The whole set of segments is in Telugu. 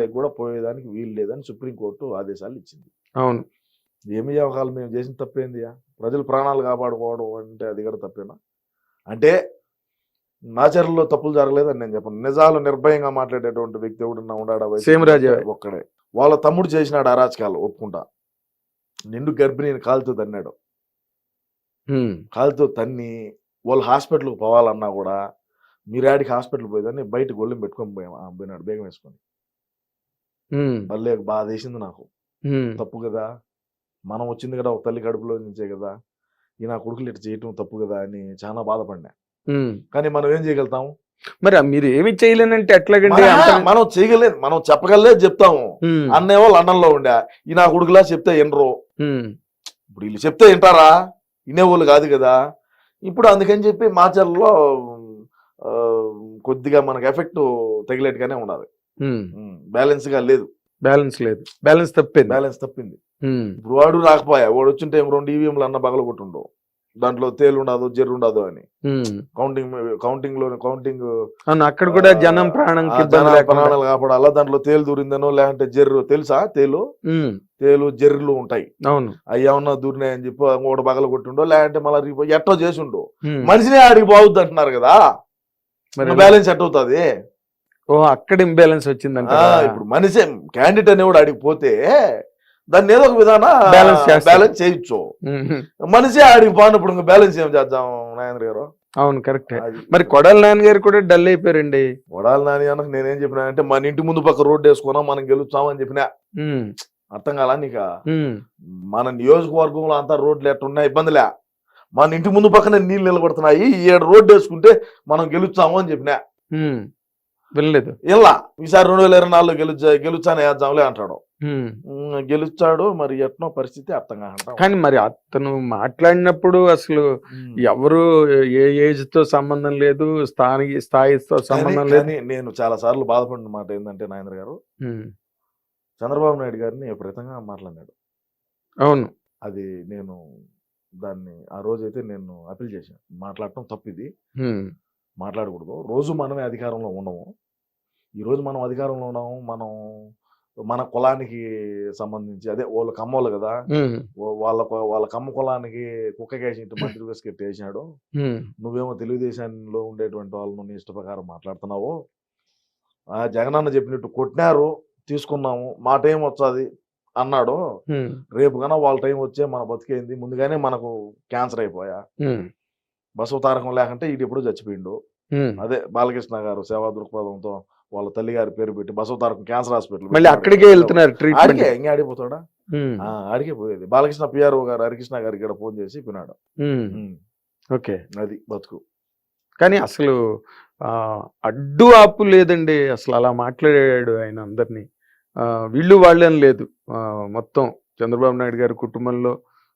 హాస్పిటల్కి కూడా పోయేదానికి వీలు లేదని సుప్రీంకోర్టు ఆదేశాలు ఇచ్చింది. అవును. ఏమి అవకాశాలు? మేము చేసిన తప్పేంది ప్రజల ప్రాణాలు కాపాడుకోవడం అంటే అది కూడా తప్పేనా? అంటే నాచర్లో తప్పులు జరగలేదని నేను చెప్పను. నిజాలు నిర్భయంగా మాట్లాడేటువంటి వ్యక్తి ఎవడన్నా ఉన్నాడా? YCP same Raja. అంటే ఒక్కడే. వాళ్ళ తమ్ముడు చేసినాడు అరాచకాలు ఒప్పుకుంటా. నిండు గర్భిణిని కాలుతో తన్నాడు. కాలుతో తన్ని వాళ్ళు హాస్పిటల్కి పోవాలన్నా కూడా మీరాడికి హాస్పిటల్ పోయేదాన్ని బయట గొళ్ళెం పెట్టుకొని పోయినాడు బేగం వేసుకొని. మళ్ళీ బాధ వేసింది నాకు. తప్పు కదా మనం వచ్చింది కదా ఒక తల్లి కడుపులో నుంచే కదా ఈ నా కొడుకులు ఇట్లా చేయటం తప్పు కదా అని చాలా బాధపడినా. కానీ మనం ఏం చేయగలుగుతాం? మరి మీరు ఏమి చేయలేనంటే ఎట్లాగండి మన- చేయగలేదు మనం చెప్పగలే చెప్తాము. ఉమ్, అన్నేవో లండన్లో ఉండే ఈ నా కొడుకులా చెప్తే ఎనరు ఇప్పుడు వీళ్ళు చెప్తే వింటారా? వినేవాళ్ళు కాదు కదా. ఇప్పుడు అందుకని చెప్పి మాచర్లో కొద్దిగా మనకు ఎఫెక్ట్ తగిలేట్టుగానే ఉండాలి. బ్యాలెన్స్గా లేదు. బ్యాలెన్స్ లేదు. బ్యాలెన్స్ తప్పింది. బ్యాలెన్స్ తప్పింది. ఇప్పుడు వాడు రాకపోయా? వాడు వచ్చింటే రెండు ఈవీఎంలు అన్న బగల కొట్టుండవు దాంట్లో తేలు ఉండదు జెర్రు ఉండదు అని. కౌంటింగ్ కౌంటింగ్లో కౌంటింగ్ అక్కడ కూడా జనం లేకుండా ప్రాణాలు కాపాడాలా? దాంట్లో తేలు దూరిందనో లేదంటే జెర్రు తెలుసా తేలు? తేలు జెర్రులు ఉంటాయి. అవును. అవి ఏమన్నా దూరినాయని చెప్పి ఇంకోటి బగల కొట్టిండో లేదంటే మళ్ళీ రేపు ఎట్టో చేసుండో. మనిషినే ఆడికి బాగుద్ది అంటున్నారు కదా బ్యాలెన్స్ ఎట్ అవుతుంది ఓ అక్కడ ఇంబ్యాలెన్స్ వచ్చిందంట ఇప్పుడు మనిషి క్యాండిడేట్ అనేవాడు ఆడికి పోతే దాన్ని ఏదో ఒక విధాన చేస్తారు. బ్యాలెన్స్ చేయొచ్చు. మనిషి ఆడికి పోయినప్పుడు ఇంకా బ్యాలెన్స్ ఏం చేద్దాం నాయన గారు? అవును కరెక్టే. మరి కొడాల నాన్న గారు కూడా డల్ అయిపోయారండి. వడాలి నాని అన్న నేనేం చెప్పినా అంటే మన ఇంటి ముందు పక్క రోడ్డు వేసుకున్నాం మనం గెలుస్తామని చెప్పినా. అర్థం కాలా నీకు? మన నియోజకవర్గంలో అంతా రోడ్లు ఎట్టున్నా ఇబ్బందిలే. మన ఇంటి ముందు పక్కనే నీళ్ళు నిలబడుతున్నాయి ఈ ఏడు రోడ్డు వేసుకుంటే మనం గెలుస్తాము అని చెప్పినా. వినలేదు. ఇలా ఈసారి రెండు వేల ఇరవై నాలుగులో గెలుచా గెలుచానే వేద్దాంలే అంటాడు. గెలుస్తాడు మరి ఎట్నో పరిస్థితి అర్థం కాకుండా కానీ మరి అతను మాట్లాడినప్పుడు అసలు ఎవరు ఏ ఏజ్తో సంబంధం లేదు స్థానిక స్థాయితో సంబంధం లేదు. నేను చాలా సార్లు బాధపడిన మాట ఏంటంటే నాయన గారు చంద్రబాబు నాయుడు గారిని విపరీతంగా మాట్లాడినాడు. అవును. అది నేను దాన్ని ఆ రోజైతే నేను అప్పీల్ చేశాను మాట్లాడటం తప్పిది. మాట్లాడకూడదు. రోజు మనమే అధికారంలో ఉండము. ఈ రోజు మనం అధికారంలో ఉన్నాము మనం మన కులానికి సంబంధించి అదే వాళ్ళ కమ్మోళ్ళు కదా. వాళ్ళ వాళ్ళ కమ్మ కులానికి కుక్కకేసి ఇంటి మంత్రి బిస్కెట్ వేసినాడు నువ్వేమో తెలుగుదేశంలో ఉండేటువంటి వాళ్ళను నీ ఇష్ట ప్రకారం మాట్లాడుతున్నావు. ఆ జగనన్న చెప్పినట్టు కొట్టినారు తీసుకున్నాము. మా టైం వచ్చాది అన్నాడు. రేపు కన్నా వాళ్ళ టైం వచ్చే మన బతికేంది. ముందుగానే మనకు క్యాన్సర్ అయిపోయా. బసవ తారకం లేకుంటే ఇది ఎప్పుడు చచ్చిపోయిండు. అదే బాలకృష్ణ గారు సేవా దృక్పథంతో వాళ్ళ తల్లి గారి పేరు పెట్టి బసవ తారకం క్యాన్సర్ హాస్పిటల్ మళ్ళీ అక్కడికే వెళ్తున్నారు ట్రీట్మెంట్ ఆడికే ఇంకా ఆడిపోతాడా ఆ, ఆడికే పోయేది. బాలకృష్ణ పిఆర్ఓ గారు హరికృష్ణ గారికి ఇక్కడ ఫోన్ చేసి పిన్నాడు ఉమ్, ఓకే. అది బతుకు. కానీ అసలు అడ్డు ఆపు లేదండి. అసలు అలా మాట్లాడాడు ఆయన అందరినీ. వీళ్ళు వాళ్ళని లేదు. మొత్తం చంద్రబాబు నాయుడు గారి కుటుంబంలో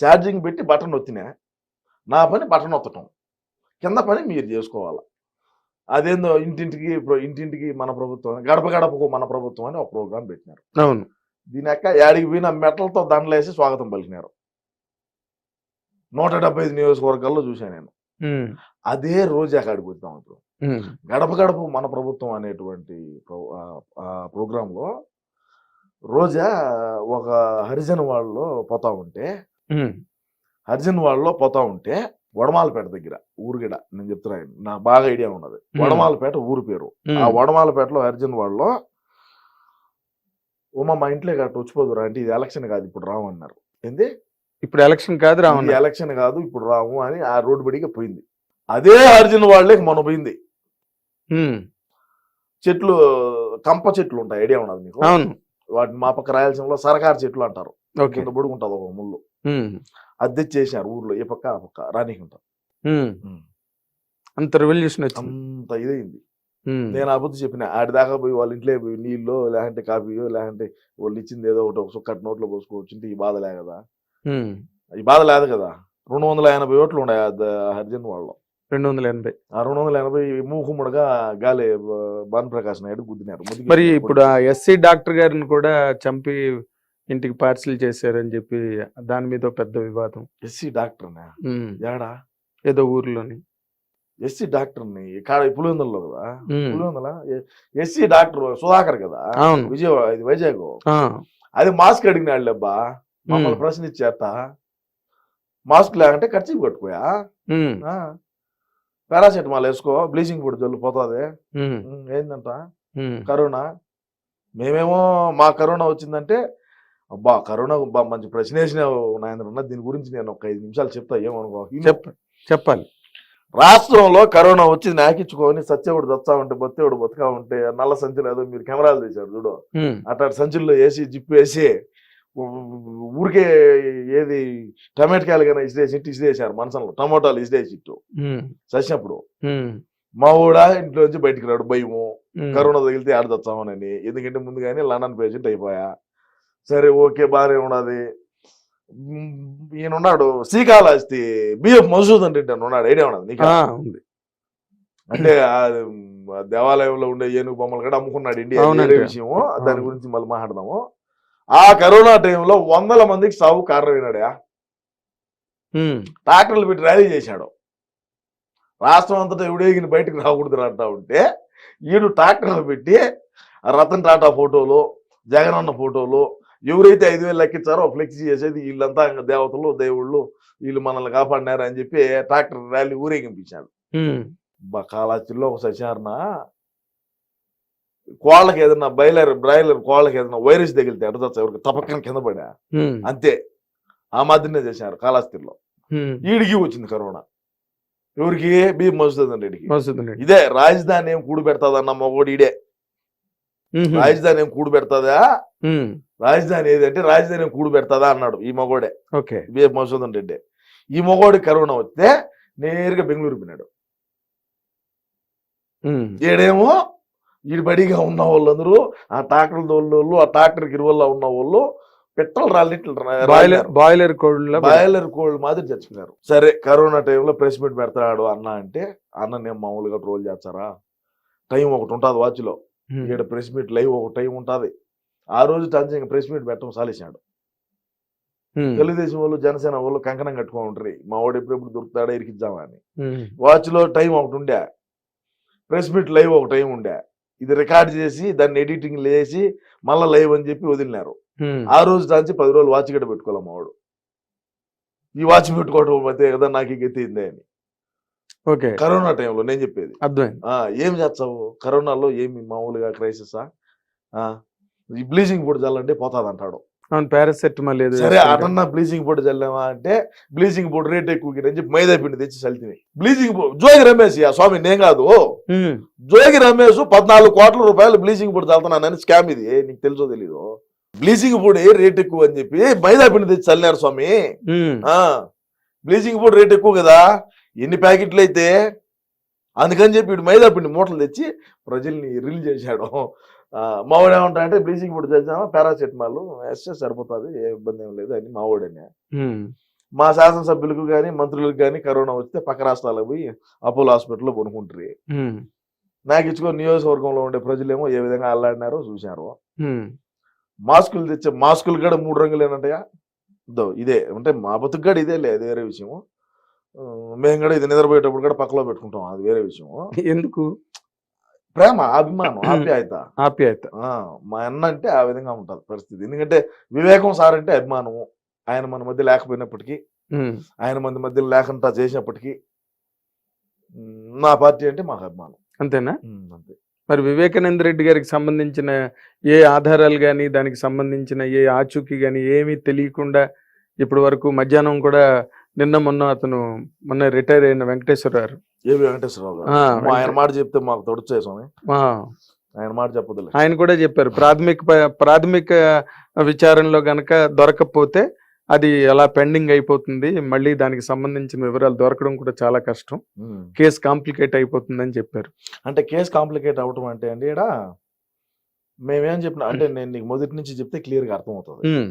ఛార్జింగ్ పెట్టి బటన్ ఒత్తినా నా పని బటన్ ఒత్తటం కింద పని మీరు చేసుకోవాలి. అదేందో ఇంటింటికి ఇంటింటికి మన ప్రభుత్వం గడప గడపకు మన ప్రభుత్వం అని ఒక ప్రోగ్రాం పెట్టినారు. అవును. దీని యొక్క యాడికి పోయిన మెటలతో దండలేసి స్వాగతం పలికినారు. నూట డెబ్బై ఐదు నియోజకవర్గాల్లో చూశాను నేను. అదే రోజు అక్కడికి వద్దాం ఇప్పుడు. గడప గడప మన ప్రభుత్వం అనేటువంటి ప్రోగ్రాంలో రోజా ఒక హరిజన్ వాళ్ళలో పోతా ఉంటే హరిజన్ వాళ్ళలో పోతా ఉంటే వడమాలపేట దగ్గర ఊరుగిడ నేను చెప్తున్నాను నాకు బాగా ఐడియా ఉన్నది. వడమాలపేట ఊరు పేరు. ఆ వడమాలపేటలో హరిజన్ వాళ్ళలో ఉమా మా ఇంట్లో గట్ట వచ్చిపోదురా అంటే ఇది ఎలక్షన్ కాదు ఇప్పుడు రాము అన్నారు. ఏంది? ఇప్పుడు ఎలక్షన్ కాదు రావణ ఎలక్షన్ కాదు ఇప్పుడు రాము అని ఆ రోడ్డు బడిగా పోయింది. అదే హరిజన్ వాళ్ళకి మొన్న పోయింది. చెట్లు కంప చెట్లు ఉంటాయి ఐడియా ఉన్నది మీకు అవును. వాటిని మా పక్క రాయలసీమలో సరకారు చెట్లు అంటారు. కింద పొడుగుంటది ఒక ముళ్ళు. ఉమ్, అది తెచ్చేసారు ఊర్లో ఏ పక్క ఆ పక్క రానికుంటా ఉమ్, అంత రెవల్యూషన్ అంత ఇదైంది నేను ఆ బుద్ధి చెప్పిన ఆడి దాకా పోయి వాళ్ళ ఇంట్లో పోయి నీళ్ళు లేదంటే కాఫీయో లేదంటే వాళ్ళు ఇచ్చింది ఏదో ఒకటి ఒక నోట్లో పోసుకోవచ్చు ఈ బాధ లే కదా ఈ బాధ లేదు కదా? రెండు వందల ఎనభై ఓట్లు ఉన్నాయి హరిజన్ వాళ్ళు రెండు వందల ఎనభై ఆ రెండు వందల ఎనభై మూకుముడుగా గాలి భాను ప్రకాష్ నాయుడు గుద్దినారు. మరి ఇప్పుడు ఆ ఎస్సీ డాక్టర్ గారిని కూడా చంపి ఇంటికి పార్సిల్ చేశారని చెప్పి దాని మీద పెద్ద వివాదం. ఎస్సీ డాక్టర్ ఏడా ఏదో ఊర్లోని. ఎస్సీ డాక్టర్ని కాడ పులివెందుల్లో కదా? పులివెందుల? ఎస్సీ డాక్టర్ సుధాకర్ కదా? విజయవాడ ఇది వైజాగ్. అది మాస్క్ అడిగినాడు అబ్బా మమ్మల్ని ఉమ్, ప్రశ్న ఇచ్చేట మాస్క్ లేకంటే ఖర్చు కట్టుకోయా? ఉమ్, పారాసెటమాల్ వేసుకో బ్లీచింగ్ పొడి జల్లు పోతుంది. ఉమ్, కరోనా. మేమేమో మా కరోనా వచ్చిందంటే అబ్బా కరోనా అబ్బా మంచి ప్రశ్న వేసినావు నాయన దీని గురించి నేను ఒక ఐదు నిమిషాలు చెప్తా ఏమనుకో. చెప్ప చెప్పాలి. రాష్ట్రంలో కరోనా వచ్చి నాకిచ్చుకొని సత్యవుడు దత్తా ఉంటే బత్తేవుడు బతుకా ఉంటే నల్ల సంచులు ఏదో మీరు కెమెరాలు తీశారు చూడు. అట్లాంటి సంచుల్లో వేసి జిప్పు వేసి ఊరికే ఏది టమాటకాయలు కానీ ఇసిరేసి ఇటు ఇసిరేసారు మనసంలో. టమోటాలు ఇసిరేసి ఇట్టు ఉమ్, చచ్చినప్పుడు మా ఊడ ఇంట్లో నుంచి బయటికి రాడు భయము. కరోనా తగిలితే ఆడదొచ్చామనని ఎందుకంటే ముందుగానే లండన్ పేషెంట్ అయిపోయా. సరే ఓకే బాగానే ఉన్నది. మ్, ఈయన ఉన్నాడు. శ్రీకాళహస్తి బిఎఫ్ మసూద్ అంటే ఉన్నాడు. ఐడియా ఉన్నది నీకు? అంటే దేవాలయంలో ఉండే ఏనుగు బొమ్మలు కూడా అమ్ముకున్నాడు ఇండియా. విషయము. దాని. గురించి మళ్ళీ మాట్లాడదాము. ఆ కరోనా టైంలో వందల మందికి సాగు కారణమైనాడా ట్రాక్టర్లు పెట్టి ర్యాలీ చేశాడు. రాష్ట్రం అంతటా ఎవడేగిన బయటకు రాకూడదు అంటా ఉంటే ఈడు ట్రాక్టర్లు పెట్టి రతన్ టాటా ఫోటోలు జగనన్న ఫోటోలు ఎవరైతే ఐదు వేలు లెక్కించారో ఫ్లెక్సీ చేసేది వీళ్ళంతా ఇంకా దేవతలు దేవుళ్ళు వీళ్ళు మనల్ని కాపాడినారు అని చెప్పి ట్రాక్టర్ ర్యాలీ ఊరేగింపించాడు. ఉమ్, కాలాచిల్లో ఒక సత్యనారాయణ కోళ్ళకి ఏదైనా బయలర్ బ్రాయిలర్ కోళ్ళకి ఏదైనా వైరస్ తగిలితే ఎడదచ్చ ఎవరికి? తపక్కన కింద పడా అంతే. ఆ మాదిరినే చేశారు కాళాస్తిలో. ఈడికి వచ్చింది కరోనా. ఎవరికి? బి మసూదన్ రెడ్డికి. ఇదే రాజధాని ఏం కూడు పెడతాదన్న మగోడు ఈడే ఉమ్, రాజధాని ఏం కూడు పెడతాదా? రాజధాని ఏదంటే రాజధాని ఏం కూడు పెడతాదా అన్నాడు ఈ మగోడే. ఓకే. బి మసూదన్ రెడ్డి. ఈ మగోడి కరోనా వస్తే నేరుగా బెంగళూరు పోయినాడు. ఉమ్, ఈడేమో ఈడు బడిగా ఉన్న వాళ్ళందరూ ఆ ట్రాక్టర్ వాళ్ళు ఆ ట్రాక్టర్ గిరువల్లో ఉన్న వాళ్ళు పెట్రోల్ రాలిట్లు బాయిలర్ బాయిలర్ కోడ్ల బాయిలర్ కోల్డ్ మాదిరి చచ్చిపోయారు. సరే కరోనా టైంలో ప్రెస్ మీట్ పెడతాడు అన్న అంటే అన్న నేను మామూలుగా ట్రోల్ చేస్తారా? టైం ఒకటి ఉంటుంది వాచ్లో. ఇక్కడ ప్రెస్ మీట్ లైవ్ ఒక టైం ఉంటుంది. ఆ రోజు టంచి ప్రెస్ మీట్ పెట్టడం సాలేసాడు తెలుగుదేశం వాళ్ళు జనసేన వాళ్ళు కంకణం కట్టుకొని ఉంటారు మా వాడు ఎప్పుడెప్పుడు దొరుకుతాడా? ఇరికిద్దామా? అని. వాచ్లో టైం ఒకటి ఉండే. ప్రెస్ మీట్ లైవ్ ఒక టైం ఉండే. ఇది రికార్డ్ చేసి దాన్ని ఎడిటింగ్ లేసి మళ్ళీ లైవ్ అని చెప్పి వదిలినారు. ఆ రోజు దాంచి పది రోజులు వాచ్ గడ్డ పెట్టుకోవాలి మా వాడు. ఈ వాచ్ పెట్టుకోవడం మధ్య కదా నాకు ఈ గతి అయిందే అని. ఓకే. కరోనా టైంలో నేను చెప్పేది. ఏం చేస్తావు? కరోనాలో ఏమి మామూలుగా క్రైసిసా? ఈ బ్లీచింగ్ పొడి చల్లంటే పోతాది అంటాడు అవును పారాసెటమాల్ ఏదో సరే. అటన్నా బ్లీచింగ్ పొడి చల్లామా అంటే బ్లీచింగ్ పొడి రేట్ ఎక్కువ అని చెప్పి మైదా పిండి తెచ్చి చల్లితిని. బ్లీచింగ్ జోగి రమేష్ ఆ స్వామి నేను కాదు. జోగి రమేష్ పద్నాలుగు కోట్ల రూపాయలు బ్లీచింగ్ పొడి చల్లుతున్నానని స్కామ్ ఇది. నీకు తెలుసో తెలీదు? బ్లీచింగ్ పొడి రేట్ ఎక్కువ అని చెప్పి మైదా పిండి తెచ్చి చల్లినారు స్వామి. బ్లీచింగ్ పౌడర్ రేట్ ఎక్కువ కదా. ఎన్ని ప్యాకెట్లు అయితే? అందుకని చెప్పి మైదా పిండి మూటలు తెచ్చి ప్రజల్ని రిల్ చేశాడు. మావాడు ఏమంటా అంటే బ్లీచింగ్ పౌడర్ తెచ్చామా పారాసెటమాల్. వేస్తే సరిపోతుంది ఏ ఇబ్బంది ఏం లేదు అని మావాడని. మా శాసనసభ్యులకు కానీ మంత్రులకు కానీ కరోనా వస్తే పక్క రాష్ట్రాలకు పోయి అపోలో హాస్పిటల్లో కొనుక్కుంటారు నాకు ఇచ్చుకొని నియోజకవర్గంలో ఉండే ప్రజలేమో ఏ విధంగా అల్లాడినారో చూశారు. మాస్కులు తెచ్చే మాస్కులు కూడా మూడు రంగులు ఏంటంటయా ఇదో. అంటే మా బతుకు కూడా ఇదే లేదు వేరే విషయము. మేము కూడా ఇది నిద్రపోయేటప్పుడు కూడా పక్కలో పెట్టుకుంటాం అది వేరే విషయము. ఎందుకు? ప్రేమ అభిమానం ఆప్యాయత. ఆప్యాయత. ఆ, మా అన్న అంటే ఆ విధంగా ఉంటుంది పరిస్థితి. ఎందుకంటే వివేకం సార్ అంటే అభిమానము. ఆయన మన మధ్య లేకపోయినప్పటికీ ఆయన మన మధ్య లేకుండా చేసినప్పటికీ నా పార్టీ అంటే మాకు అభిమానం. అంతేనా? అంతే. మరి వివేకానంద రెడ్డి గారికి సంబంధించిన ఏ ఆధారాలు కానీ దానికి సంబంధించిన ఏ ఆచూకీ కానీ ఏమీ తెలియకుండా ఇప్పటి వరకు మధ్యాహ్నం కూడా నిన్న మొన్న అతను మొన్న రిటైర్ అయిన వెంకటేశ్వర గారు. ఏవి వెంకటేశ్వరరావు గారు? ఆ, అమ్మో, ఆయన మాట చెప్తే మాకు తొడుచే స్వామి? ఆ, ఆయన మాట చెప్పదులే ఆయన కూడా చెప్పారు ప్రాథమిక ప- ప్రాథమిక విచారణలో గనక దొరకకపోతే అది అలా పెండింగ్ అయిపోతుంది మళ్ళీ దానికి సంబంధించిన వివరాలు దొరకడం కూడా చాలా కష్టం. ఉమ్. కేసు కాంప్లికేట్ అయిపోతుందని చెప్పారు. అంటే కేసు కాంప్లికేట్ అవటం అంటే అండి ఇక్కడ మేమేం చెప్పిన అంటే నేను నీకు మొదటి నుంచి చెప్తే క్లియర్గా అర్థమవుతుంది. ఉమ్,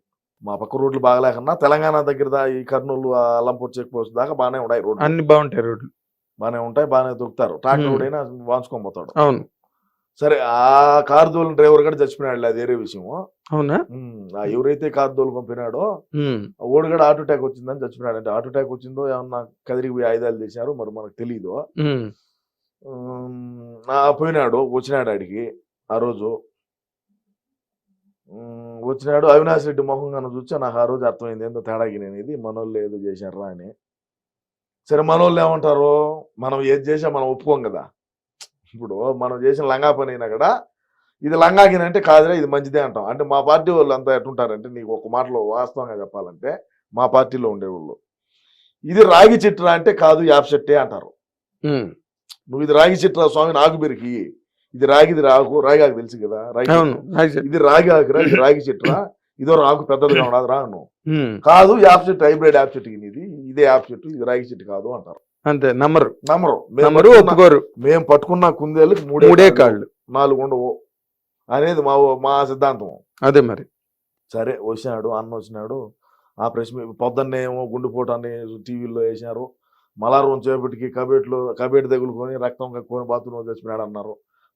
మా పక్క రోడ్లు బాగలేకన్నా తెలంగాణ దగ్గర ఈ కర్నూలు ఆ అల్లంపూర్ చెక్ పోస్ట్ దాకా బాగానే ఉన్నాయి రోడ్లు. అన్ని బాగుంటాయి రోడ్లు. బాగానే ఉంటాయి బాగానే దొరుకుతారు. Tractor Hmm. రోడైనా వాంచుకొని పోతాడు. అవును. సరే ఆ కారు దోలిన డ్రైవర్ కూడా చచ్చిపోయినాడు అది వేరే విషయము అవునా? ఎవరైతే కారు ఉమ్, ఆ ఓడి కూడా హార్ట్ అటాక్ వచ్చిందని చచ్చిపోయినాడు అంటే హార్ట్ అటాక్ వచ్చిందో ఏమన్నా కదిరికి పోయి ఆయుధాలు తీశారు మరి మనకు తెలియదు పోయినాడు వచ్చినాడు ఆడికి ఆ రోజు. వచ్చినాడు అవినాష్ రెడ్డి మొహం కన్నా చూస్తే నాకు ఆ రోజు అర్థమైంది ఏందో తేడాకి నేను ఇది మనోళ్ళు ఏదో చేశారా అని. సరే మనోళ్ళు ఏమంటారు? మనం ఏది చేసా మనం ఒప్పుకోం కదా. ఇప్పుడు మనం చేసిన లంగా పని అయినా కూడా ఇది లంగాగిన అంటే కాదురా ఇది మంచిదే అంటాం. అంటే మా పార్టీ వాళ్ళు అంతా ఎట్టుంటారంటే నీకు ఒక మాటలో వాస్తవంగా చెప్పాలంటే మా పార్టీలో ఉండేవాళ్ళు ఇది రాగి చెట్టురా అంటే కాదు యాప్ చెట్టే అంటారు. నువ్వు ఇది రాగి చెట్టురా స్వామి నాకు బెరికి ఇది రాగిది రాకు రాగి ఆకు తెలుసు కదా రాగి చెట్టు. ఇది రాగి ఆకురా ఇది రాగి చెట్టురా ఇదో రాకు పెద్దదిగా ఉండదు రా నువ్వు కాదు యాప్ చెట్టు హైబ్రిడ్ యాప్ చెట్టు ఇది ఇదే యాప్ చెట్టు ఇది రాగి చెట్టు కాదు అంటారు. అంతే నమ్మరు. నమ్మరు. మేము నమ్మరు ఒప్పుకోరు. మేము పట్టుకున్న కుందేళ్ళకి మూడే మూడే కాళ్ళు. నాలుగు ఉండవు. అనేది మా మా సిద్ధాంతం అదే మరి. సరే వచ్చినాడు అన్న వచ్చినాడు. ఆ ప్రెస్ మీ- పొద్దున్నే ఏమో గుండెపోటాన్ని టీవీలో వేసినారు. మలారం చేపటికి కబేట్లో కబేట్ తగులుకొని రక్తం కక్కుని బాత్రూంలో చచ్చిపోయాడు అన్నారు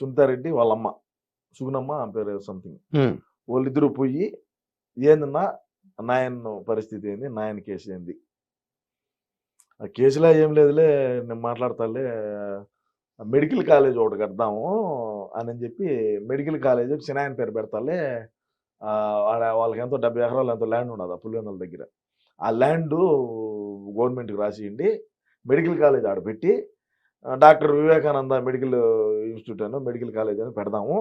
సునీతారెడ్డి వాళ్ళమ్మ. సుగునమ్మ ఆమె పేరు సంథింగ్ వాళ్ళిద్దరూ పోయి ఏందన్నా నాయన్ పరిస్థితి ఏంది? నాయన కేసు ఏంది? ఆ కేసులో ఏం లేదులే నేను మాట్లాడతాలే మెడికల్ కాలేజ్ ఒకటి కడదాము అని చెప్పి మెడికల్ కాలేజ్ చిన్నాయన పేరు పెడతాలే ఆ, వాళ్ళకి ఎంతో డెబ్బై ఎకరాలు ఎంతో ల్యాండ్ ఉన్నది ఆ పులివెందుల దగ్గర. ఆ ల్యాండ్ గవర్నమెంట్కి రాసియండి మెడికల్ కాలేజ్ ఆడ పెట్టి ఆ, డాక్టర్ వివేకానంద మెడికల్ ఇన్స్టిట్యూట్ అని మెడికల్ కాలేజ్ అని పెడదాము.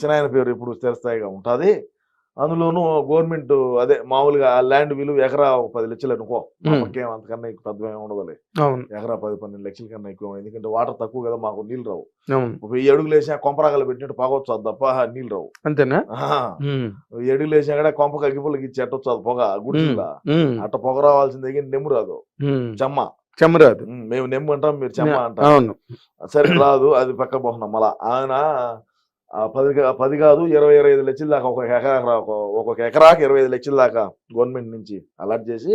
సినాయన పేరు ఇప్పుడు స్థిరస్థాయిగా ఉంటుంది. అందులోనూ గవర్నమెంట్ అదే మామూలుగా ఆ ల్యాండ్ విలువ ఎకరా ఒక పది లక్షలు అనుకో. మనకేం అంతకన్నా ఎక్కువ పెద్దగా ఉండదులే అవును. ఎకరా పది పన్నెండు లక్షల కన్నా ఎక్కువ. ఎందుకంటే వాటర్ తక్కువ కదా మాకు నీళ్ళు రావు. వెయ్యి అడుగులు వేసినా కొంపరాగలు పెట్టినట్టు పాగొచ్చు అది తప్ప నీళ్ళు రావు. అంతేనా? వెయ్యి అడుగులు వేసినా కూడా కొంపకి అగ్గిపుల్లకి ఇచ్చి ఎట్టొచ్చు అది పొగ గుడిలా అట్ట పొగ రావాల్సిందే నెమ్ము రాదు. చెమ్మ. చెమరాదు. మేము నెమ్ము అంటాం మీరు చెమ్మ అంటాం అవును. సరే రాదు అది పక్క పోతున్నాం మళ్ళా ఆయన పది పది కాదు ఇరవై ఇరవై ఐదు లక్షల దాకా ఒక్కొక్క ఎకరా ఒక- ఒక్కొక్క ఎకరాకి ఇరవై ఐదు లక్షల దాకా గవర్నమెంట్ నుంచి అలాట్ చేసి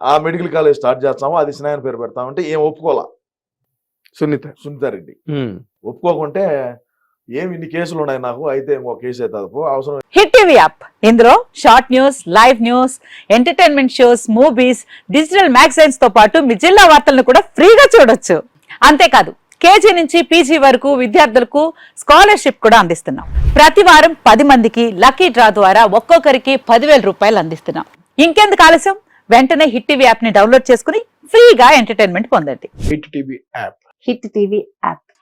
ఆ మెడికల్ కాలేజ్ స్టార్ట్ చేస్తాము. అది స్నాయన పేరు పెడతామంటే ఏం ఒప్పుకోవాలా సునీత. సునీతారెడ్డి. ఒప్పుకోకుంటే ఏమి ఇన్ని కేసులు ఉన్నాయి నాకు? అయితే ఇంకో కేసు అవుతుంది అవసరం హిట్ టీవీ యాప్. ఇందులో short news live news entertainment shows movies digital మ్యాగజైన్స్తో పాటు మీ జిల్లా వార్తలను కూడా ఫ్రీగా చూడొచ్చు. అంతేకాదు కేజీ నుంచి పీజీ వరకు విద్యార్థులకు స్కాలర్షిప్ కూడా అందిస్తున్నాం. ప్రతి వారం పది మందికి లక్కీ డ్రా ద్వారా ఒక్కొక్కరికి పదివేల రూపాయలు అందిస్తున్నాం. ఇంకెందుకు ఆలస్యం? వెంటనే హిట్ టీవీ యాప్ని డౌన్లోడ్ చేసుకుని ఫ్రీగా ఎంటర్టైన్మెంట్ పొందండి. Hit TV app. Hit TV app.